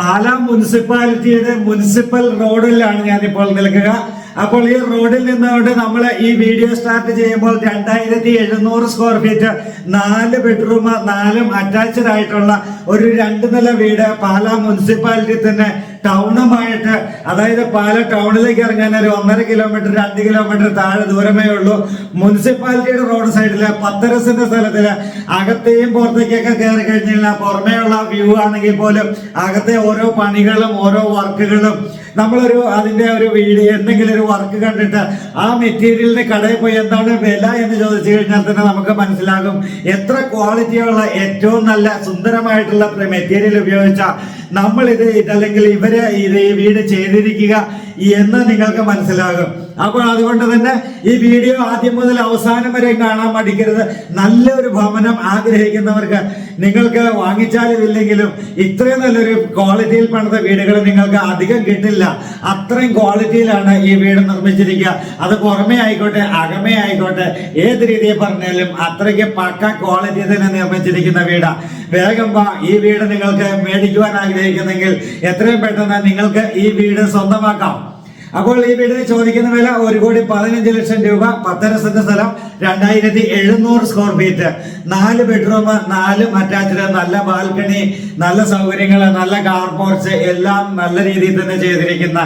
Pala മുനിസിപ്പാലിറ്റിയുടെ municipal റോഡിലാണ് ഞാനിപ്പോൾ നിൽക്കുക. അപ്പോൾ ഈ റോഡിൽ നിന്നുകൊണ്ട് നമ്മൾ ഈ വീഡിയോ സ്റ്റാർട്ട് ചെയ്യുമ്പോൾ രണ്ടായിരത്തി എഴുന്നൂറ് സ്ക്വയർ ഫീറ്റ് നാല് ബെഡ്റൂം നാലും അറ്റാച്ച്ഡ് ആയിട്ടുള്ള ഒരു രണ്ട് നില വീട് പാലാ മുനിസിപ്പാലിറ്റി തന്നെ ടൗണുമായിട്ട് അതായത് പാല ടൗണിലേക്ക് ഇറങ്ങാൻ ഒരു ഒന്നര കിലോമീറ്റർ രണ്ട് കിലോമീറ്റർ താഴെ ദൂരമേ ഉള്ളൂ. മുനിസിപ്പാലിറ്റിയുടെ റോഡ് സൈഡിൽ പത്തരസിന്റെ സ്ഥലത്തിൽ അകത്തെയും പുറത്തേക്കൊക്കെ കയറി കഴിഞ്ഞാൽ പുറമേയുള്ള വ്യൂ ആണെങ്കിൽ പോലും അകത്തെ ഓരോ പണികളും ഓരോ വർക്കുകളും നമ്മളൊരു അതിന്റെ ഒരു വീഡിയോ എന്തെങ്കിലും ഒരു വർക്ക് കണ്ടിട്ട് ആ മെറ്റീരിയലിന്റെ കടയിൽ പോയി എന്താണ് വില എന്ന് ചോദിച്ചു കഴിഞ്ഞാൽ തന്നെ നമുക്ക് മനസ്സിലാകും എത്ര ക്വാളിറ്റിയുള്ള ഏറ്റവും നല്ല സുന്ദരമായിട്ടുള്ള മെറ്റീരിയൽ ഉപയോഗിച്ച നമ്മൾ ഇത് അല്ലെങ്കിൽ ഇവർ ഇത് ഈ വീട് ചെയ്തിരിക്കുക എന്ന് നിങ്ങൾക്ക് മനസ്സിലാകും. അപ്പോൾ അതുകൊണ്ട് തന്നെ ഈ വീഡിയോ ആദ്യം മുതൽ അവസാനം വരെ കാണാൻ മടിക്കരുത്. നല്ലൊരു ഭവനം ആഗ്രഹിക്കുന്നവർക്ക് നിങ്ങൾക്ക് വാങ്ങിച്ചാലും ഇല്ലെങ്കിലും ഇത്രയും നല്ലൊരു ക്വാളിറ്റിയിൽ പണിത വീടുകൾ നിങ്ങൾക്ക് അധികം കിട്ടില്ല. അത്രയും ക്വാളിറ്റിയിലാണ് ഈ വീട് നിർമ്മിച്ചിരിക്കുക. അത് പുറമേ ആയിക്കോട്ടെ അകമേ ആയിക്കോട്ടെ ഏത് രീതിയിൽ പറഞ്ഞാലും അത്രയ്ക്ക് പക്ക ക്വാളിറ്റി തന്നെ നിർമ്മിച്ചിരിക്കുന്ന വീടാ. വേഗം വാ ഈ വീട് നിങ്ങൾക്ക് മേടിക്കുവാൻ ആഗ്രഹിക്കുന്നെങ്കിൽ എത്രയും പെട്ടെന്ന് നിങ്ങൾക്ക് ഈ വീട് സ്വന്തമാക്കാം. അപ്പോൾ ഈ വീടിന് ചോദിക്കുന്ന വില ഒരു കോടി പതിനഞ്ച് ലക്ഷം രൂപ. പത്തര സെന്റ് സ്ഥലം രണ്ടായിരത്തി എഴുന്നൂറ് സ്ക്വയർ ഫീറ്റ് നാല് ബെഡ്റൂം നാല് അറ്റാച്ച്ഡ് നല്ല ബാൽക്കണി നല്ല സൗകര്യങ്ങൾ നല്ല കാർ പോർച്ച് എല്ലാം നല്ല രീതിയിൽ തന്നെ ചെയ്തിരിക്കുന്ന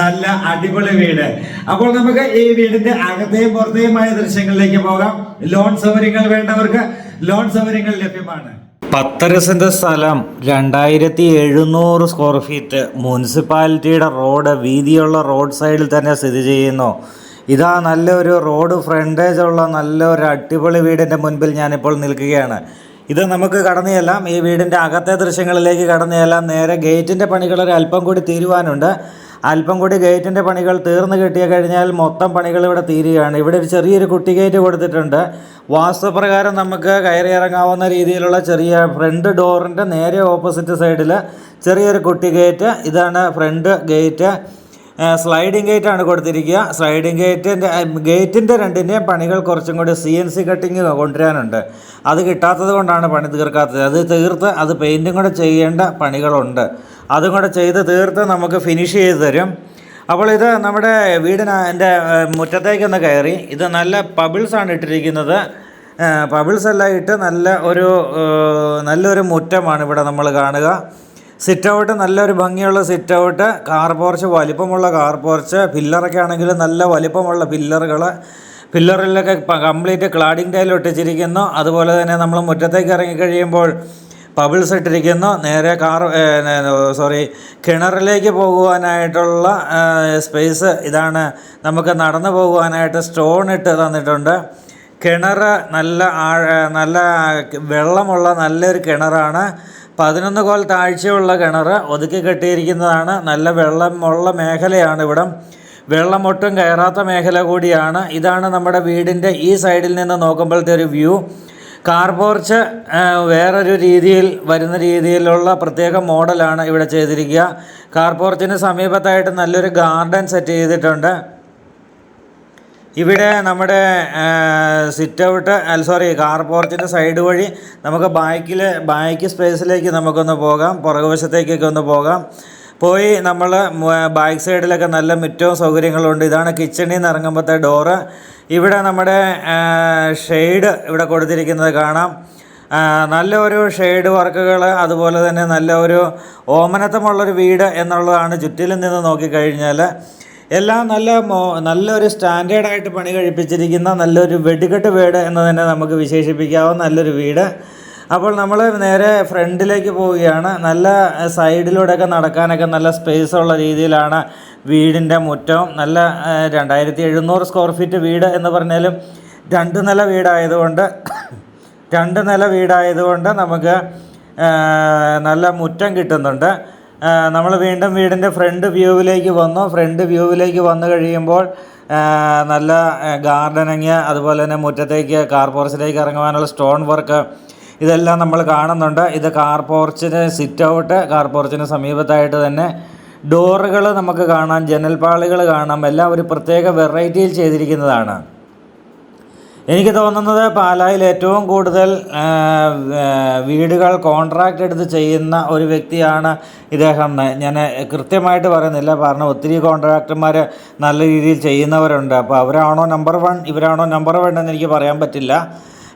നല്ല അടിപൊളി വീട്. അപ്പോൾ നമുക്ക് ഈ വീടിന്റെ അകത്തെയും പുറത്തെയുമായ ദൃശ്യങ്ങളിലേക്ക് പോകാം. ലോൺ സൗകര്യങ്ങൾ വേണ്ടവർക്ക് ലോൺ സൗകര്യങ്ങൾ ലഭ്യമാണ്. പത്തര സ്ഥലം രണ്ടായിരത്തി എഴുന്നൂറ് സ്ക്വയർ ഫീറ്റ് മുനിസിപ്പാലിറ്റിയുടെ റോഡ് വീതിയുള്ള റോഡ് സൈഡിൽ തന്നെ സ്ഥിതി ചെയ്യുന്നു. ഇതാ നല്ലൊരു റോഡ് ഫ്രണ്ടേജ് ഉള്ള നല്ലൊരു അടിപൊളി വീടിന്റെ മുൻപിൽ ഞാനിപ്പോൾ നിൽക്കുകയാണ്. ഇത് നമുക്ക് കടന്നു ചെല്ലാം. ഈ വീടിന്റെ അകത്തെ ദൃശ്യങ്ങളിലേക്ക് കടന്നു ചെല്ലാം. നേരെ ഗേറ്റിന്റെ പണികൾ അല്പം കൂടി തീരുവാനുണ്ട്. അല്പം കൂടി ഗേറ്റിന്റെ പണികൾ തീർന്നു കിട്ടിയ കഴിഞ്ഞാൽ മൊത്തം പണികൾ ഇവിടെ തീരുകയാണ്. ഇവിടെ ഒരു ചെറിയൊരു കുട്ടി ഗേറ്റ് കൊടുത്തിട്ടുണ്ട്. വാസ്തുപ്രകാരം നമുക്ക് കയറി ഇറങ്ങാവുന്ന രീതിയിലുള്ള ചെറിയ ഫ്രണ്ട് ഡോറിന്റെ നേരെ ഓപ്പോസിറ്റ് സൈഡിൽ ചെറിയൊരു കുട്ടി ഗേറ്റ്. ഇതാണ് ഫ്രണ്ട് ഗേറ്റ്. സ്ലൈഡിംഗ് ഗേറ്റ് ആണ് കൊടുത്തിരിക്കുക. സ്ലൈഡിംഗ് ഗേറ്റിന്റെ ഗേറ്റിന്റെ രണ്ടിന്റെയും പണികൾ കുറച്ചും കൂടി സി എൻ സി കട്ടിങ് കൊണ്ടുവരാനുണ്ട്. അത് കിട്ടാത്തത് കൊണ്ടാണ് പണി തീർക്കാത്തത്. അത് തീർത്ത് അത് പെയിന്റും കൂടെ ചെയ്യേണ്ട പണികളുണ്ട്. അതും കൂടെ ചെയ്ത് തീർത്ത് നമുക്ക് ഫിനിഷ് ചെയ്ത് തരും. അപ്പോൾ ഇത് നമ്മുടെ വീടിന് എന്റെ മുറ്റത്തേക്കൊന്ന് കയറി. ഇത് നല്ല പബിൾസാണ് ഇട്ടിരിക്കുന്നത്. പബിൾസ് എല്ലാം ഇട്ട് നല്ല ഒരു നല്ലൊരു മുറ്റമാണ് ഇവിടെ നമ്മൾ കാണുക. സിറ്റ് ഔട്ട് നല്ലൊരു ഭംഗിയുള്ള സിറ്റ് ഔട്ട് കാർ പോർച്ച് വലിപ്പമുള്ള കാർ പോർച്ച് പില്ലറൊക്കെ ആണെങ്കിൽ നല്ല വലിപ്പമുള്ള പില്ലറുകൾ പില്ലറിലൊക്കെ കംപ്ലീറ്റ് ക്ലാഡിംഗ് ടൈൽ ഒട്ടിച്ചിരിക്കുന്നു. അതുപോലെ തന്നെ നമ്മൾ മുറ്റത്തേക്ക് ഇറങ്ങി കഴിയുമ്പോൾ പബിൾസ് ഇട്ടിരിക്കുന്നു നേരെ കാർ സോറി കിണറിലേക്ക് പോകുവാനായിട്ടുള്ള സ്പേസ് ഇതാണ് നമുക്ക് നടന്നു പോകുവാനായിട്ട് സ്റ്റോൺ ഇട്ട് തന്നിട്ടുണ്ട്. കിണർ നല്ല നല്ല വെള്ളമുള്ള നല്ലൊരു കിണറാണ്. പതിനൊന്ന് കോൽ താഴ്ചയുള്ള കിണർ ഒതുക്കി കെട്ടിയിരിക്കുന്നതാണ്. നല്ല വെള്ളമുള്ള മേഖലയാണ് ഇവിടെ. വെള്ളം ഒട്ടും കയറാത്ത മേഖല കൂടിയാണ്. ഇതാണ് നമ്മുടെ വീടിന്റെ ഈ സൈഡിൽ നിന്ന് നോക്കുമ്പോഴത്തെ ഒരു വ്യൂ. കാർ പോർച്ച് വേറൊരു രീതിയിൽ വരുന്ന രീതിയിലുള്ള പ്രത്യേക മോഡലാണ് ഇവിടെ ചെയ്തിരിക്കുക. കാർ പോർച്ചിന് സമീപത്തായിട്ട് നല്ലൊരു ഗാർഡൻ സെറ്റ് ചെയ്തിട്ടുണ്ട്. ഇവിടെ നമ്മുടെ സിറ്റ് ഔട്ട് അല്ല സോറി കാർ പോർച്ചിന്റെ സൈഡ് വഴി നമുക്ക് ബാക്കിൽ ബാക്ക് സ്പേസിലേക്ക് നമുക്കൊന്ന് പോകാം. പുറകുവശത്തേക്കൊക്കെ ഒന്ന് പോകാം. പോയി നമ്മൾ ബാക്ക് സൈഡിലൊക്കെ നല്ല മുറ്റവും സൗകര്യങ്ങളുണ്ട്. ഇതാണ് കിച്ചണിൽ നിന്ന് ഇറങ്ങുമ്പോഴത്തെ ഡോറ് ഇവിടെ നമ്മുടെ ഷെയ്ഡ് ഇവിടെ കൊടുത്തിരിക്കുന്നത് കാണാം. നല്ല ഒരു ഷെയ്ഡ് വർക്കുകൾ അതുപോലെ തന്നെ നല്ല ഒരു ഓമനത്തമുള്ളൊരു വീട് എന്നുള്ളതാണ് ചുറ്റിലും നിന്ന് നോക്കിക്കഴിഞ്ഞാൽ എല്ലാം നല്ല മോ നല്ലൊരു സ്റ്റാൻഡേർഡായിട്ട് പണി കഴിപ്പിച്ചിരിക്കുന്ന നല്ലൊരു വെടിക്കെട്ട് വീട് എന്ന് തന്നെ നമുക്ക് വിശേഷിപ്പിക്കാവുന്ന നല്ലൊരു വീട്. അപ്പോൾ നമ്മൾ നേരെ ഫ്രണ്ടിലേക്ക് പോവുകയാണ്. നല്ല സൈഡിലൂടെയൊക്കെ നടക്കാനൊക്കെ നല്ല സ്പേസ് ഉള്ള രീതിയിലാണ് വീടിന്റെ മുറ്റം. നല്ല രണ്ടായിരത്തി എഴുന്നൂറ് സ്ക്വയർ ഫീറ്റ് വീട് എന്ന് പറഞ്ഞാലും രണ്ട് നില വീടായതുകൊണ്ട് രണ്ട് നില വീടായതുകൊണ്ട് നമുക്ക് നല്ല മുറ്റം കിട്ടുന്നുണ്ട്. നമ്മൾ വീണ്ടും വീടിന്റെ ഫ്രണ്ട് വ്യൂവിലേക്ക് വന്നു. ഫ്രണ്ട് വ്യൂവിലേക്ക് വന്നു കഴിയുമ്പോൾ നല്ല ഗാർഡനിങ് അതുപോലെ തന്നെ മുറ്റത്തേക്ക് കാർ പോർച്ചിലേക്ക് ഇറങ്ങുവാനുള്ള സ്റ്റോൺ വർക്ക് ഇതെല്ലാം നമ്മൾ കാണുന്നുണ്ട്. ഇത് കാർ പോർച്ചിന് സിറ്റ് ഔട്ട് കാർ പോർച്ചിന് സമീപത്തായിട്ട് തന്നെ ഡോറുകൾ നമുക്ക് കാണാം ജനൽപാളികൾ കാണാം എല്ലാം ഒരു പ്രത്യേക വെറൈറ്റിയിൽ ചെയ്തിരിക്കുന്നതാണ്. എനിക്ക് തോന്നുന്നത് പാലായിൽ ഏറ്റവും കൂടുതൽ വീടുകൾ കോൺട്രാക്റ്റ് എടുത്ത് ചെയ്യുന്ന ഒരു വ്യക്തിയാണ് ഇദ്ദേഹം. ഞാൻ കൃത്യമായിട്ട് പറയുന്നില്ല കാരണം ഒത്തിരി കോൺട്രാക്ടർമാർ നല്ല രീതിയിൽ ചെയ്യുന്നവരുണ്ട്. അപ്പോൾ അവരാണോ നമ്പർ വൺ ഇവരാണോ നമ്പർ വൺ എന്ന് എനിക്ക് പറയാൻ പറ്റില്ല.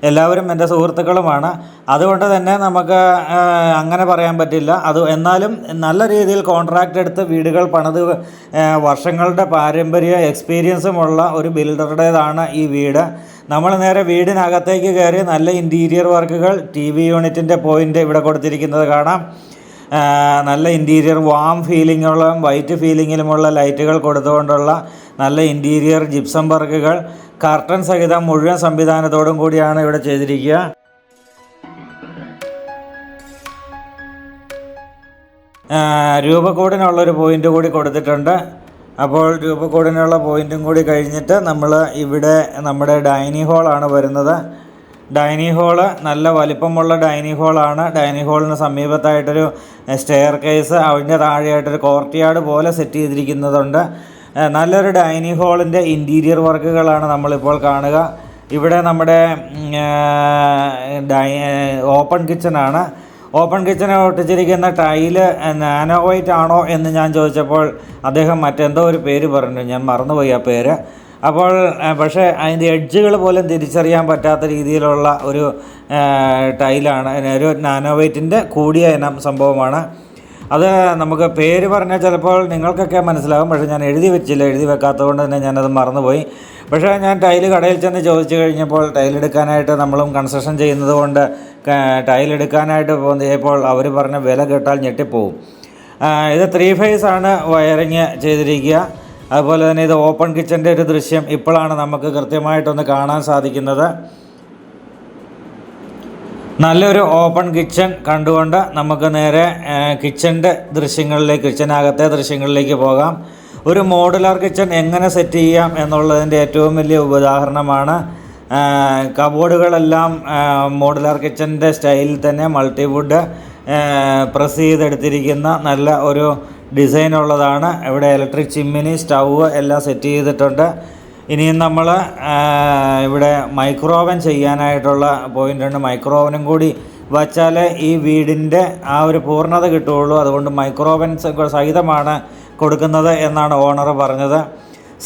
എല്ലാവരും എന്റെ സുഹൃത്തുക്കളുമാണ്. അതുകൊണ്ട് തന്നെ നമുക്ക് അങ്ങനെ പറയാൻ പറ്റില്ല. അത് എന്നാലും നല്ല രീതിയിൽ കോൺട്രാക്റ്റ് എടുത്ത് വീടുകൾ പണിത് വർഷങ്ങളുടെ പാരമ്പര്യ എക്സ്പീരിയൻസുമുള്ള ഒരു ബിൽഡറുടേതാണ് ഈ വീട്. നമ്മൾ നേരെ വീടിനകത്തേക്ക് കയറി നല്ല ഇന്റീരിയർ വർക്കുകൾ ടി വി യൂണിറ്റിന്റെ പോയിന്റ് ഇവിടെ കൊടുത്തിരിക്കുന്നത് കാണാം. നല്ല ഇന്റീരിയർ വാം ഫീലിങ്ങുള്ള വൈറ്റ് ഫീലിങ്ങിലുമുള്ള ലൈറ്റുകൾ കൊടുത്തുകൊണ്ടുള്ള നല്ല ഇന്റീരിയർ ജിപ്സം വർക്കുകൾ കർട്ടൻ സഹിതം മുഴുവൻ സംവിധാനത്തോടും കൂടിയാണ് ഇവിടെ ചെയ്തിരിക്കുക. രൂപക്കൂടിനുള്ളൊരു പോയിന്റ് കൂടി കൊടുത്തിട്ടുണ്ട്. അപ്പോൾ രൂപക്കൂടിനുള്ള പോയിന്റും കൂടി കഴിഞ്ഞിട്ട് നമ്മൾ ഇവിടെ നമ്മുടെ ഡൈനിങ് ഹാളാണ് വരുന്നത്. ഡൈനിങ് ഹാൾ നല്ല വലിപ്പമുള്ള ഡൈനിങ് ഹാളാണ്. ഡൈനിങ് ഹാളിന് സമീപത്തായിട്ടൊരു സ്റ്റെയർ കേസ് അതിന്റെ താഴെയായിട്ടൊരു കോർട്ട് യാർഡ് പോലെ സെറ്റ് ചെയ്തിരിക്കുന്നതുണ്ട്. നല്ലൊരു ഡൈനിങ് ഹാളിന്റെ ഇന്റീരിയർ വർക്കുകളാണ് നമ്മളിപ്പോൾ കാണുക. ഇവിടെ നമ്മുടെ ഡൈ ഓപ്പൺ കിച്ചണാണ് ഓപ്പൺ കിച്ചനെ ഒട്ടിച്ചിരിക്കുന്ന ടൈൽ നാനോ വൈറ്റ് ആണോ എന്ന് ഞാൻ ചോദിച്ചപ്പോൾ അദ്ദേഹം മറ്റെന്തോ ഒരു പേര് പറഞ്ഞു. ഞാൻ മറന്നുപോയി ആ പേര്. അപ്പോൾ പക്ഷേ അതിന്റെ എഡ്ജുകൾ പോലും തിരിച്ചറിയാൻ പറ്റാത്ത രീതിയിലുള്ള ഒരു ടൈലാണ്. ഒരു നാനോ വൈറ്റിന്റെ കൂടിയ ഇനം സംഭവമാണ്. അത് നമുക്ക് പേര് പറഞ്ഞാൽ ചിലപ്പോൾ നിങ്ങൾക്കൊക്കെ മനസ്സിലാകും പക്ഷേ ഞാൻ എഴുതി വെച്ചില്ല എഴുതി വെക്കാത്തത് കൊണ്ട് തന്നെ ഞാനത് മറന്നുപോയി. പക്ഷേ ഞാൻ ടൈൽ കടയിൽ ചെന്ന് ചോദിച്ചു കഴിഞ്ഞപ്പോൾ ടൈലെടുക്കാനായിട്ട് നമ്മളും കൺസ്ട്രക്ഷൻ ചെയ്യുന്നത് കൊണ്ട് ടൈലെടുക്കാനായിട്ട് പോകുമ്പോൾ അവർ പറഞ്ഞ വില കേട്ടാൽ ഞെട്ടിപ്പോവും. ഇത് ത്രീ ഫേസ് ആണ് വയറിങ് ചെയ്തിരിക്കുക. അതുപോലെ തന്നെ ഇത് ഓപ്പൺ കിച്ചന്റെ ഒരു ദൃശ്യം ഇപ്പോഴാണ് നമുക്ക് കൃത്യമായിട്ടൊന്ന് കാണാൻ സാധിക്കുന്നത്. നല്ലൊരു ഓപ്പൺ കിച്ചൺ കണ്ടുകൊണ്ട് നമുക്ക് നേരെ കിച്ചന്റെ ദൃശ്യങ്ങളിലേക്ക് കിച്ചനകത്തെ ദൃശ്യങ്ങളിലേക്ക് പോകാം. ഒരു മോഡുലാർ കിച്ചൺ എങ്ങനെ സെറ്റ് ചെയ്യാം എന്നുള്ളതിന്റെ ഏറ്റവും വലിയ ഉദാഹരണമാണ് കബോർഡുകളെല്ലാം മോഡുലാർ കിച്ചന്റെ സ്റ്റൈലിൽ തന്നെ മൾട്ടിവുഡ് പ്രസ് ചെയ്തെടുത്തിരിക്കുന്ന നല്ല ഒരു ഡിസൈൻ ഉള്ളതാണ്. ഇവിടെ ഇലക്ട്രിക് ചിമ്മിനി സ്റ്റൗവ് എല്ലാം സെറ്റ് ചെയ്തിട്ടുണ്ട്. ഇനിയും നമ്മൾ ഇവിടെ മൈക്രോവൻ ചെയ്യാനായിട്ടുള്ള പോയിന്റ് ഉണ്ട്. മൈക്രോവനും കൂടി വച്ചാൽ ഈ വീടിന്റെ ആ ഒരു പൂർണത കിട്ടുകയുള്ളൂ. അതുകൊണ്ട് മൈക്രോവൻ സഹിതമാണ് കൊടുക്കുന്നത് എന്നാണ് ഓണർ പറഞ്ഞത്.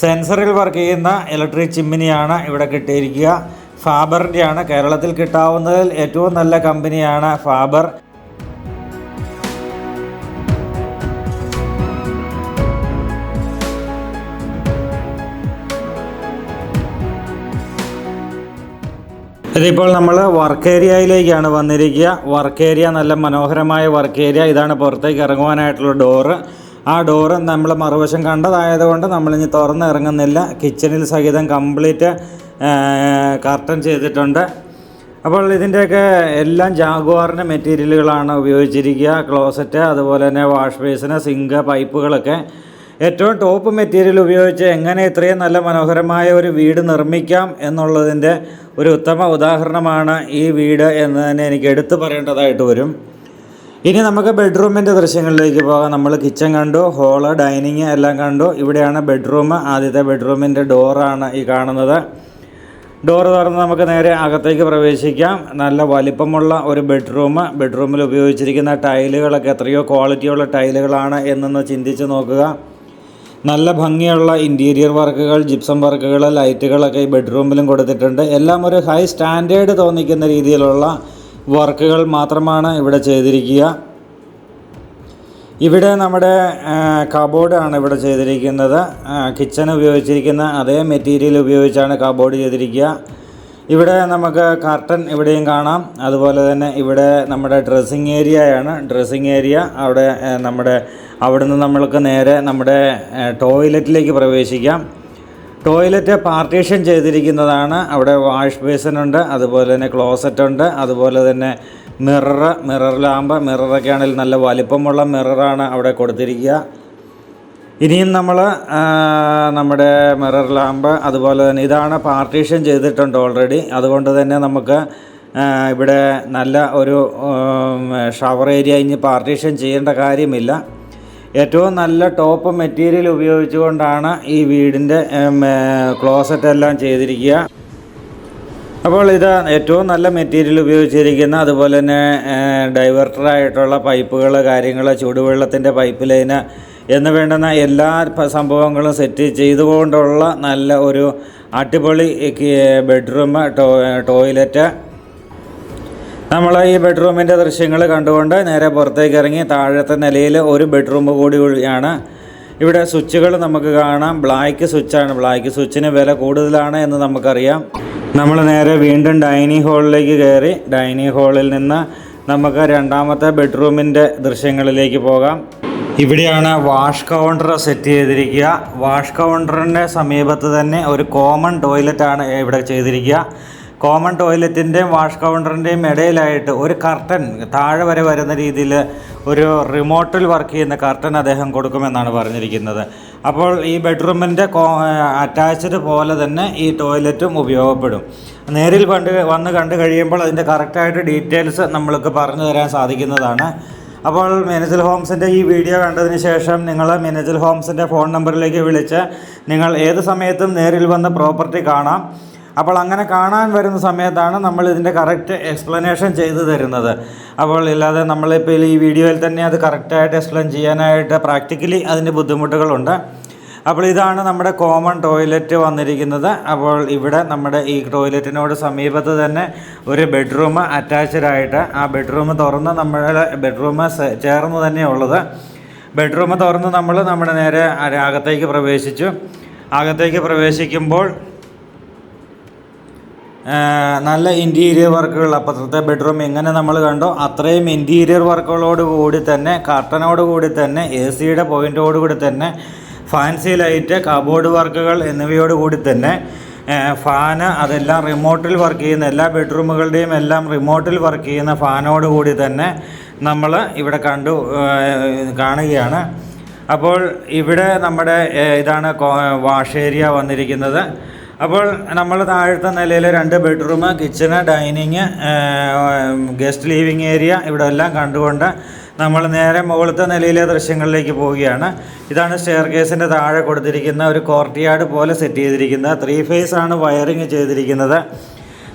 സെൻസറിൽ വർക്ക് ചെയ്യുന്ന ഇലക്ട്രിക് ചിമ്മിനിയാണ് ഇവിടെ കിട്ടിയിരിക്കുക. ഫാബറിന്റെയാണ് കേരളത്തിൽ കിട്ടാവുന്നതിൽ ഏറ്റവും നല്ല കമ്പനിയാണ് ഫാബർ ഇതിപ്പോൾ നമ്മൾ വർക്ക് ഏരിയയിലേക്കാണ് വന്നിരിക്കുക. വർക്ക് ഏരിയ നല്ല മനോഹരമായ വർക്ക് ഏരിയ ഇതാണ് പുറത്തേക്ക് ഇറങ്ങുവാനായിട്ടുള്ള ഡോറ് ആ ഡോറ് നമ്മൾ മറുവശം കണ്ടതായതുകൊണ്ട് നമ്മളിനി തുറന്ന് ഇറങ്ങുന്നില്ല. കിച്ചണിൽ സഹിതം കംപ്ലീറ്റ് കർട്ടൺ ചെയ്തിട്ടുണ്ട്. അപ്പോൾ ഇതിന്റെയൊക്കെ എല്ലാം ജാഗുവാറിന്റെ മെറ്റീരിയലുകളാണ് ഉപയോഗിച്ചിരിക്കുക. ക്ലോസറ്റ് അതുപോലെ തന്നെ വാഷ് ബേസിന് സിങ്ക് പൈപ്പുകളൊക്കെ ഏറ്റവും ടോപ്പ് മെറ്റീരിയൽ ഉപയോഗിച്ച് എങ്ങനെ ഇത്രയും നല്ല മനോഹരമായ ഒരു വീട് നിർമ്മിക്കാം എന്നുള്ളതിന്റെ ഒരു ഉത്തമ ഉദാഹരണമാണ് ഈ വീട് എന്ന് തന്നെ എനിക്ക് എടുത്തു പറയേണ്ടതായിട്ട് വരും. ഇനി നമുക്ക് ബെഡ്റൂമിന്റെ ദൃശ്യങ്ങളിലേക്ക് പോകാം. നമ്മൾ കിച്ചൺ കണ്ടു ഹോൾ ഡൈനിങ് എല്ലാം കണ്ടു. ഇവിടെയാണ് ബെഡ്റൂം ആദ്യത്തെ ബെഡ്റൂമിന്റെ ഡോറാണ് ഈ കാണുന്നത്. ഡോർ തുറന്ന് നമുക്ക് നേരെ അകത്തേക്ക് പ്രവേശിക്കാം. നല്ല വലിപ്പമുള്ള ഒരു ബെഡ്റൂം ബെഡ്റൂമിൽ ഉപയോഗിച്ചിരിക്കുന്ന ടൈലുകളൊക്കെ എത്രയോ ക്വാളിറ്റിയുള്ള ടൈലുകളാണ് എന്നൊന്ന് ചിന്തിച്ച് നോക്കുക. നല്ല ഭംഗിയുള്ള ഇന്റീരിയർ വർക്കുകൾ ജിപ്സം വർക്കുകൾ ലൈറ്റുകളൊക്കെ ഈ ബെഡ്റൂമിലും കൊടുത്തിട്ടുണ്ട്. എല്ലാം ഒരു ഹൈ സ്റ്റാൻഡേർഡ് തോന്നിക്കുന്ന രീതിയിലുള്ള വർക്കുകൾ മാത്രമാണ് ഇവിടെ ചെയ്തിരിക്കുക. ഇവിടെ നമ്മുടെ കബോർഡാണ് ഇവിടെ ചെയ്തിരിക്കുന്നത്. കിച്ചൺ ഉപയോഗിച്ചിരിക്കുന്ന അതേ മെറ്റീരിയൽ ഉപയോഗിച്ചാണ് കബോർഡ് ചെയ്തിരിക്കുക. ഇവിടെ നമുക്ക് കർട്ടൻ ഇവിടെയും കാണാം. അതുപോലെ തന്നെ ഇവിടെ നമ്മുടെ ഡ്രസ്സിങ് ഏരിയയാണ് ഡ്രസ്സിങ് ഏരിയ അവിടെ നമ്മുടെ അവിടുന്ന് നമ്മൾക്ക് നേരെ നമ്മുടെ ടോയ്ലറ്റിലേക്ക് പ്രവേശിക്കാം. ടോയ്ലറ്റ് പാർട്ടീഷൻ ചെയ്തിരിക്കുന്നതാണ്. അവിടെ വാഷ് ബേസിനുണ്ട് അതുപോലെ തന്നെ ക്ലോസറ്റ് ഉണ്ട് അതുപോലെ തന്നെ മിറർ മിറർ ലാമ്പ്. മിററൊക്കെ ആണെങ്കിൽ നല്ല വലിപ്പമുള്ള മിററാണ് അവിടെ കൊടുത്തിരിക്കുക. ഇനിയും നമ്മൾ നമ്മുടെ മിറർ ലാമ്പ് അതുപോലെ തന്നെ ഇതാണ് പാർട്ടീഷൻ ചെയ്തിട്ടുണ്ട് ഓൾറെഡി അതുകൊണ്ട് തന്നെ നമുക്ക് ഇവിടെ നല്ല ഒരു ഷവർ ഏരിയ ഇനി പാർട്ടീഷൻ ചെയ്യേണ്ട കാര്യമില്ല. ഏറ്റവും നല്ല ടോപ്പ് മെറ്റീരിയൽ ഉപയോഗിച്ചുകൊണ്ടാണ് ഈ വീടിന്റെ ക്ലോസറ്റ് എല്ലാം ചെയ്തിരിക്കുക. അപ്പോൾ ഇത് ഏറ്റവും നല്ല മെറ്റീരിയൽ ഉപയോഗിച്ചിരിക്കുന്ന അതുപോലെ തന്നെ ഡൈവേർട്ടറായിട്ടുള്ള പൈപ്പുകൾ കാര്യങ്ങൾ ചൂടുവെള്ളത്തിന്റെ പൈപ്പ് ലൈന് എന്ന് വേണ്ടുന്ന എല്ലാ സംഭവങ്ങളും സെറ്റ് ചെയ്തുകൊണ്ടുള്ള നല്ല ഒരു അടിപൊളി ബെഡ്റൂം ടോയ്ലറ്റ് നമ്മൾ ഈ ബെഡ്റൂമിന്റെ ദൃശ്യങ്ങൾ കണ്ടുകൊണ്ട് നേരെ പുറത്തേക്ക് ഇറങ്ങി താഴത്തെ നിലയിൽ ഒരു ബെഡ്റൂം കൂടിയാണ് ഇവിടെ സ്വിച്ചുകൾ നമുക്ക് കാണാം. ബ്ലാക്ക് സ്വിച്ചാണ് ബ്ലാക്ക് സ്വിച്ചിന് വില കൂടുതലാണ് എന്ന് നമുക്കറിയാം. നമ്മൾ നേരെ വീണ്ടും ഡൈനിങ് ഹാളിലേക്ക് കയറി. ഡൈനിങ് ഹാളിൽ നിന്ന് നമുക്ക് രണ്ടാമത്തെ ബെഡ്റൂമിന്റെ ദൃശ്യങ്ങളിലേക്ക് പോകാം. ഇവിടെയാണ് വാഷ് കൗണ്ടർ സെറ്റ് ചെയ്തിരിക്കുക. വാഷ് കൗണ്ടറിന്റെ സമീപത്ത് തന്നെ ഒരു കോമൺ ടോയ്ലറ്റാണ് ഇവിടെ ചെയ്തിരിക്കുക. കോമൺ ടോയ്ലറ്റിന്റെയും വാഷ് കൗണ്ടറിന്റെയും ഇടയിലായിട്ട് ഒരു കർട്ടൻ താഴെ വരെ വരുന്ന രീതിയിൽ ഒരു റിമോട്ടിൽ വർക്ക് ചെയ്യുന്ന കർട്ടൻ അദ്ദേഹം കൊടുക്കുമെന്നാണ് പറഞ്ഞിരിക്കുന്നത്. അപ്പോൾ ഈ ബെഡ്റൂമിന്റെ അറ്റാച്ച്ഡ് പോലെ തന്നെ ഈ ടോയ്ലറ്റും ഉപയോഗപ്പെടും. നേരിൽ കണ്ട് വന്ന് കണ്ടു കഴിയുമ്പോൾ അതിന്റെ കറക്റ്റായിട്ട് ഡീറ്റെയിൽസ് നമ്മൾക്ക് പറഞ്ഞു തരാൻ സാധിക്കുന്നതാണ്. അപ്പോൾ മിനജൽ ഹോംസിന്റെ ഈ വീഡിയോ കണ്ടതിന് ശേഷം നിങ്ങൾ മിനജൽ ഹോംസിന്റെ ഫോൺ നമ്പറിലേക്ക് വിളിച്ച് നിങ്ങൾ ഏത് സമയത്തും നേരിൽ വന്ന് പ്രോപ്പർട്ടി കാണാം. അപ്പോൾ അങ്ങനെ കാണാൻ വരുന്ന സമയത്താണ് നമ്മൾ ഇതിന്റെ കറക്റ്റ് എക്സ്പ്ലനേഷൻ ചെയ്തു തരുന്നത്. അപ്പോൾ ഇല്ലാതെ നമ്മളിപ്പോൾ ഈ വീഡിയോയിൽ തന്നെ അത് കറക്റ്റായിട്ട് എക്സ്പ്ലെയിൻ ചെയ്യാനായിട്ട് പ്രാക്ടിക്കലി അതിന്റെ ബുദ്ധിമുട്ടുകളുണ്ട്. അപ്പോൾ ഇതാണ് നമ്മുടെ കോമൺ ടോയ്ലറ്റ് വന്നിരിക്കുന്നത്. അപ്പോൾ ഇവിടെ നമ്മുടെ ഈ ടോയ്ലറ്റിനോട് സമീപത്ത് തന്നെ ഒരു ബെഡ്റൂം അറ്റാച്ച്ഡ് ആയിട്ട് ആ ബെഡ്റൂം തുറന്ന് നമ്മുടെ ബെഡ്റൂം ചേർന്ന് തന്നെ ഉള്ളത്. ബെഡ്റൂം തുറന്ന് നമ്മൾ നമ്മുടെ നേരെ അകത്തേക്ക് പ്രവേശിച്ചു. അകത്തേക്ക് പ്രവേശിക്കുമ്പോൾ നല്ല ഇന്റീരിയർ വർക്കുകൾ അപ്പുറത്തെ ബെഡ്റൂം എങ്ങനെ നമ്മൾ കണ്ടോ അത്രയും ഇന്റീരിയർ വർക്കുകളോട് കൂടി തന്നെ കർട്ടനോട് കൂടി തന്നെ എ സിയുടെ പോയിന്റോട് കൂടി തന്നെ ഫാൻസി ലൈറ്റ് കബോർഡ് വർക്കുകൾ എന്നിവയോട് കൂടി തന്നെ ഫാന് അതെല്ലാം റിമോട്ടിൽ വർക്ക് ചെയ്യുന്ന എല്ലാ ബെഡ്റൂമുകളുടെയും എല്ലാം റിമോട്ടിൽ വർക്ക് ചെയ്യുന്ന ഫാനോട് കൂടി തന്നെ നമ്മൾ ഇവിടെ കണ്ടു കാണുകയാണ്. അപ്പോൾ ഇവിടെ നമ്മുടെ ഇതാണ് വാഷ് ഏരിയ വന്നിരിക്കുന്നത്. അപ്പോൾ നമ്മൾ താഴത്തെ നിലയിൽ രണ്ട് bedroom kitchen dining guest living area ഇവിടെ എല്ലാം കണ്ടുകൊണ്ട് നമ്മൾ നേരെ മുകളിലത്തെ നിലയിലെ ദൃശ്യങ്ങളിലേക്ക് പോവുകയാണ്. ഇതാണ് സ്റ്റെയർ കേസിന്റെ താഴെ കൊടുത്തിരിക്കുന്ന ഒരു കോർട്ടിയാർഡ് പോലെ സെറ്റ് ചെയ്തിരിക്കുന്നത്. ത്രീ ഫേസ് ആണ് വയറിങ് ചെയ്തിരിക്കുന്നത്.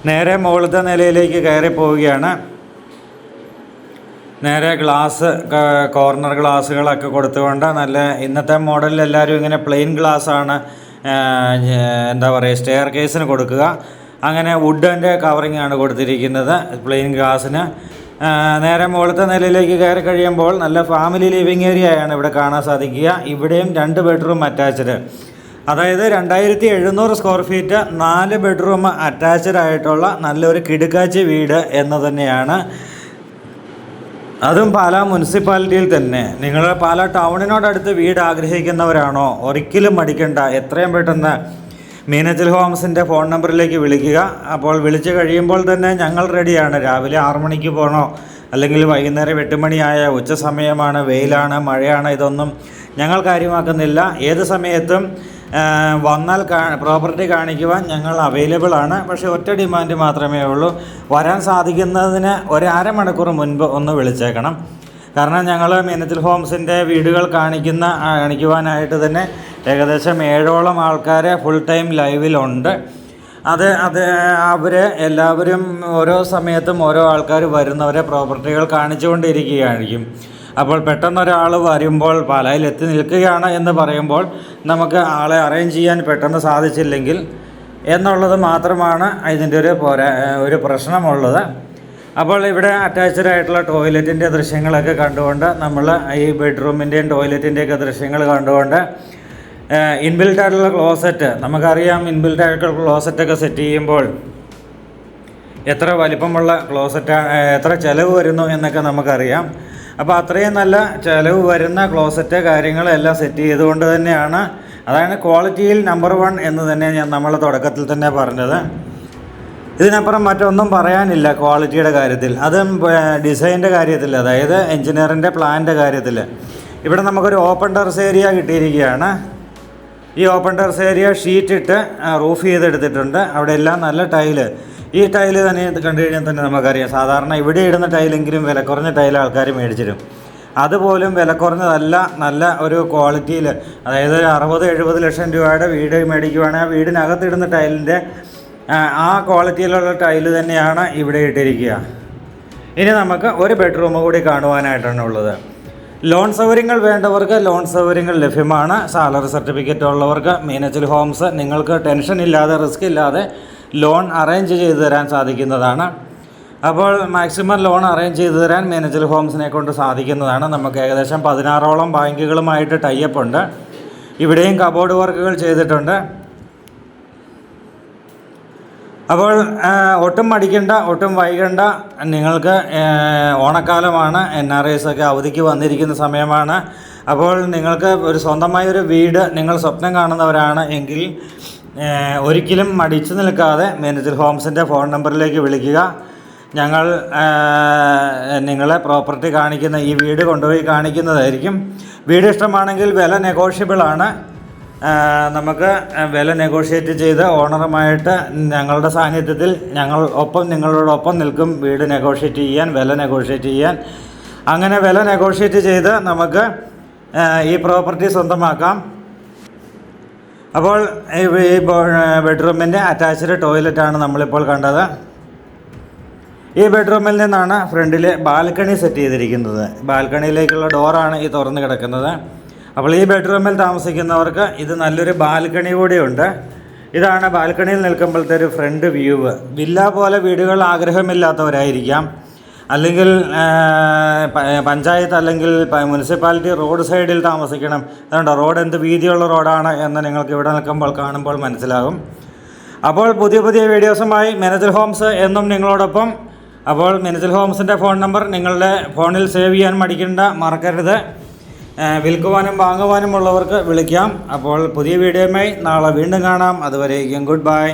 നേരെ മുകളിലത്തെ നിലയിലേക്ക് കയറി പോവുകയാണ്. നേരെ ഗ്ലാസ് കോർണർ ഗ്ലാസ്സുകളൊക്കെ കൊടുത്തുകൊണ്ട് നല്ല ഇന്നത്തെ മോഡലിൽ എല്ലാവരും ഇങ്ങനെ പ്ലെയിൻ ഗ്ലാസ്സാണ് എന്താ പറയുക സ്റ്റെയർ കേസിന് കൊടുക്കുക. അങ്ങനെ വുഡിന്റെ കവറിങ് ആണ് കൊടുത്തിരിക്കുന്നത് പ്ലെയിൻ ഗ്ലാസ്സിന് നേരെ മുകളിലത്തെ നിലയിലേക്ക് കയറി കഴിയുമ്പോൾ നല്ല ഫാമിലി ലിവിങ് ഏരിയയാണ് ഇവിടെ കാണാൻ സാധിക്കുക. ഇവിടെയും രണ്ട് ബെഡ്റൂം അറ്റാച്ച്ഡ് അതായത് രണ്ടായിരത്തി എഴുന്നൂറ് സ്ക്വയർ ഫീറ്റ് നാല് ബെഡ്റൂം അറ്റാച്ച്ഡ് ആയിട്ടുള്ള നല്ലൊരു കിടുക്കാച്ചി വീട് എന്ന് തന്നെയാണ്. അതും പാലാ മുനിസിപ്പാലിറ്റിയിൽ തന്നെ. നിങ്ങൾ പാലാ ടൗണിനോടടുത്ത് വീട് ആഗ്രഹിക്കുന്നവരാണോ? ഒരിക്കലും മടിക്കണ്ട. എത്രയും പെട്ടെന്ന് മീനച്ചൽ ഹോംസിന്റെ ഫോൺ നമ്പറിലേക്ക് വിളിക്കുക. അപ്പോൾ വിളിച്ച് കഴിയുമ്പോൾ തന്നെ ഞങ്ങൾ റെഡിയാണ്. രാവിലെ ആറു മണിക്ക് പോകണോ അല്ലെങ്കിൽ വൈകുന്നേരം എട്ട് മണിയായ ഉച്ച സമയമാണ് വെയിലാണ് മഴയാണ് ഇതൊന്നും ഞങ്ങൾ കാര്യമാക്കുന്നില്ല. ഏത് സമയത്തും വന്നാൽ പ്രോപ്പർട്ടി കാണിക്കുവാൻ ഞങ്ങൾ അവൈലബിൾ ആണ്. പക്ഷേ ഒറ്റ ഡിമാൻഡ് മാത്രമേ ഉള്ളൂ. വരാൻ സാധിക്കുന്നതിന് ഒരു അരമണിക്കൂർ മുൻപ് ഒന്ന് വിളിച്ചേക്കണം. കാരണം ഞങ്ങൾ മീനത്തിൽ ഹോംസിന്റെ വീടുകൾ കാണിക്കുന്ന കാണിക്കുവാനായിട്ട് തന്നെ ഏകദേശം ഏഴോളം ആൾക്കാർ ഫുൾ ടൈം ലൈവിലുണ്ട് അത് അത് അവർ എല്ലാവരും ഓരോ സമയത്തും ഓരോ ആൾക്കാർ വരുന്നവരെ പ്രോപ്പർട്ടികൾ കാണിച്ചുകൊണ്ടിരിക്കുകയായിരിക്കും. അപ്പോൾ പെട്ടെന്ന് ഒരാൾ വരുമ്പോൾ പാലായിൽ എത്തി നിൽക്കുകയാണ് എന്ന് പറയുമ്പോൾ നമുക്ക് ആളെ അറേഞ്ച് ചെയ്യാൻ പെട്ടെന്ന് സാധിച്ചില്ലെങ്കിൽ എന്നുള്ളത് മാത്രമാണ് ഇതിന്റെ ഒരു പോരാ ഒരു പ്രശ്നമുള്ളത്. അപ്പോൾ ഇവിടെ അറ്റാച്ച്ഡ് ആയിട്ടുള്ള ടോയ്ലറ്റിന്റെ ദൃശ്യങ്ങളൊക്കെ കണ്ടുകൊണ്ട് നമ്മൾ ഈ ബെഡ്റൂമിന്റെയും ടോയ്ലറ്റിന്റെയൊക്കെ ദൃശ്യങ്ങൾ കണ്ടുകൊണ്ട് ഇൻബിൽറ്റ് ആയിട്ടുള്ള ക്ലോസറ്റ് നമുക്കറിയാം ഇൻബിൽറ്റ് ആയിട്ടുള്ള ക്ലോസറ്റൊക്കെ സെറ്റ് ചെയ്യുമ്പോൾ എത്ര വലിപ്പമുള്ള ക്ലോസറ്റ് എത്ര ചിലവ് വരുന്നു എന്നൊക്കെ നമുക്കറിയാം. അപ്പോൾ അത്രയും നല്ല ചിലവ് വരുന്ന ക്ലോസറ്റ് കാര്യങ്ങളെല്ലാം സെറ്റ് ചെയ്തുകൊണ്ട് തന്നെയാണ്. അതാണ് ക്വാളിറ്റിയിൽ നമ്പർ വൺ എന്ന് തന്നെ ഞാൻ നമ്മൾ തുടക്കത്തിൽ തന്നെ പറഞ്ഞത്. ഇതിനപ്പുറം മറ്റൊന്നും പറയാനില്ല ക്വാളിറ്റിയുടെ കാര്യത്തിൽ. അതും ഡിസൈന്റെ കാര്യത്തിൽ അതായത് എഞ്ചിനീയറിന്റെ പ്ലാന്റെ കാര്യത്തിൽ. ഇവിടെ നമുക്കൊരു ഓപ്പൺ ടെറസ് ഏരിയ കിട്ടിയിരിക്കുകയാണ്. ഈ ഓപ്പൺ ടെറസ് ഏരിയ ഷീറ്റ് ഇട്ട് റൂഫ് ചെയ്തെടുത്തിട്ടുണ്ട്. അവിടെ എല്ലാം നല്ല ടൈൽ ഈ ടൈൽ തന്നെ കണ്ടു കഴിഞ്ഞാൽ തന്നെ നമുക്കറിയാം. സാധാരണ ഇവിടെ ഇടുന്ന ടൈലെങ്കിലും വില കുറഞ്ഞ ടൈൽ ആൾക്കാർ മേടിച്ചിരും അതുപോലും വില കുറഞ്ഞതല്ല നല്ല ഒരു ക്വാളിറ്റിയിൽ അതായത് ഒരു അറുപത് എഴുപത് ലക്ഷം രൂപയുടെ വീട് മേടിക്കുവാണെങ്കിൽ ആ വീടിനകത്തിടുന്ന ടൈലിന്റെ ആ, ആ ക്വാളിറ്റിയിലുള്ള ടൈൽ തന്നെയാണ് ഇവിടെ ഇട്ടിരിക്കുക. ഇനി നമുക്ക് ഒരു ബെഡ്റൂം കൂടി കാണുവാനായിട്ടാണ് ഉള്ളത്. ലോൺ സൗകര്യങ്ങൾ വേണ്ടവർക്ക് ലോൺ സൗകര്യങ്ങൾ ലഭ്യമാണ്. സാലറി സർട്ടിഫിക്കറ്റ് ഉള്ളവർക്ക് മീനച്ചൽ ഹോംസ് നിങ്ങൾക്ക് ടെൻഷൻ ഇല്ലാതെ റിസ്ക് ഇല്ലാതെ ലോൺ അറേഞ്ച് ചെയ്തു തരാൻ സാധിക്കുന്നതാണ്. അപ്പോൾ മാക്സിമം ലോൺ അറേഞ്ച് ചെയ്തു തരാൻ മാനേജർ ഹോംസിനെ കൊണ്ട് സാധിക്കുന്നതാണ്. നമുക്ക് ഏകദേശം പതിനാറോളം ബാങ്കുകളുമായിട്ട് ടൈപ്പ് ഉണ്ട്. ഇവിടെയും കബോർഡ് വർക്കുകൾ ചെയ്തിട്ടുണ്ട്. അപ്പോൾ ഒട്ടും മടിക്കണ്ട ഒട്ടും വൈകണ്ട. നിങ്ങൾക്ക് ഓണക്കാലമാണ്. എൻ ആർ ഐസ് ഒക്കെ അവധിക്ക് വന്നിരിക്കുന്ന സമയമാണ്. അപ്പോൾ നിങ്ങൾക്ക് ഒരു സ്വന്തമായ ഒരു വീട് നിങ്ങൾ സ്വപ്നം കാണുന്നവരാണ് എങ്കിൽ ഒരിക്കലും മടിച്ചു നിൽക്കാതെ മേനേജർ ഹോംസിന്റെ ഫോൺ നമ്പറിലേക്ക് വിളിക്കുക. ഞങ്ങൾ നിങ്ങളെ പ്രോപ്പർട്ടി കാണിക്കുന്ന ഈ വീട് കൊണ്ടുപോയി കാണിക്കുന്നതായിരിക്കും. വീട് ഇഷ്ടമാണെങ്കിൽ വില നെഗോഷ്യബിളാണ് നമുക്ക് വില നെഗോഷിയേറ്റ് ചെയ്ത് ഓണറുമായിട്ട് ഞങ്ങളുടെ സാന്നിധ്യത്തിൽ ഞങ്ങൾ ഒപ്പം നിങ്ങളോടൊപ്പം നിൽക്കും. വീട് നെഗോഷിയേറ്റ് ചെയ്യാൻ വില നെഗോഷിയേറ്റ് ചെയ്യാൻ. അങ്ങനെ വില നെഗോഷിയേറ്റ് ചെയ്ത് നമുക്ക് ഈ പ്രോപ്പർട്ടി സ്വന്തമാക്കാം. അപ്പോൾ ഈ ബെഡ്റൂമിന്റെ അറ്റാച്ച്ഡ് ടോയ്ലറ്റാണ് നമ്മളിപ്പോൾ കണ്ടത്. ഈ ബെഡ്റൂമിൽ നിന്നാണ് ഫ്രണ്ടിൽ ബാൽക്കണി സെറ്റ് ചെയ്തിരിക്കുന്നത്. ബാൽക്കണിയിലേക്കുള്ള ഡോറാണ് ഈ തുറന്ന് കിടക്കുന്നത്. അപ്പോൾ ഈ ബെഡ്റൂമിൽ താമസിക്കുന്നവർക്ക് ഇത് നല്ലൊരു ബാൽക്കണി കൂടിയുണ്ട്. ഇതാണ് ബാൽക്കണിയിൽ നിൽക്കുമ്പോഴത്തെ ഒരു ഫ്രണ്ട് വ്യൂ വില്ല പോലെ വീടുകൾ ആഗ്രഹമില്ലാത്തവരായിരിക്കാം. അല്ലെങ്കിൽ പഞ്ചായത്ത് അല്ലെങ്കിൽ മുനിസിപ്പാലിറ്റി റോഡ് സൈഡിൽ താമസിക്കണം. അതുകൊണ്ട് റോഡ് എന്ത് വീതിയുള്ള റോഡാണ് എന്ന് നിങ്ങൾക്ക് ഇവിടെ നിൽക്കുമ്പോൾ കാണുമ്പോൾ മനസ്സിലാകും. അപ്പോൾ പുതിയ പുതിയ വീഡിയോസുമായി മാനേജർ ഹോംസ് എന്നും നിങ്ങളോടൊപ്പം. അപ്പോൾ മാനേജർ ഹോംസിന്റെ ഫോൺ നമ്പർ നിങ്ങളുടെ ഫോണിൽ സേവ് ചെയ്യാൻ മടിക്കേണ്ട മറക്കരുത്. വിൽക്കുവാനും വാങ്ങുവാനും ഉള്ളവർക്ക് വിളിക്കാം. അപ്പോൾ പുതിയ വീഡിയോയുമായി നാളെ വീണ്ടും കാണാം. അതുവരേക്കും ഗുഡ് ബൈ.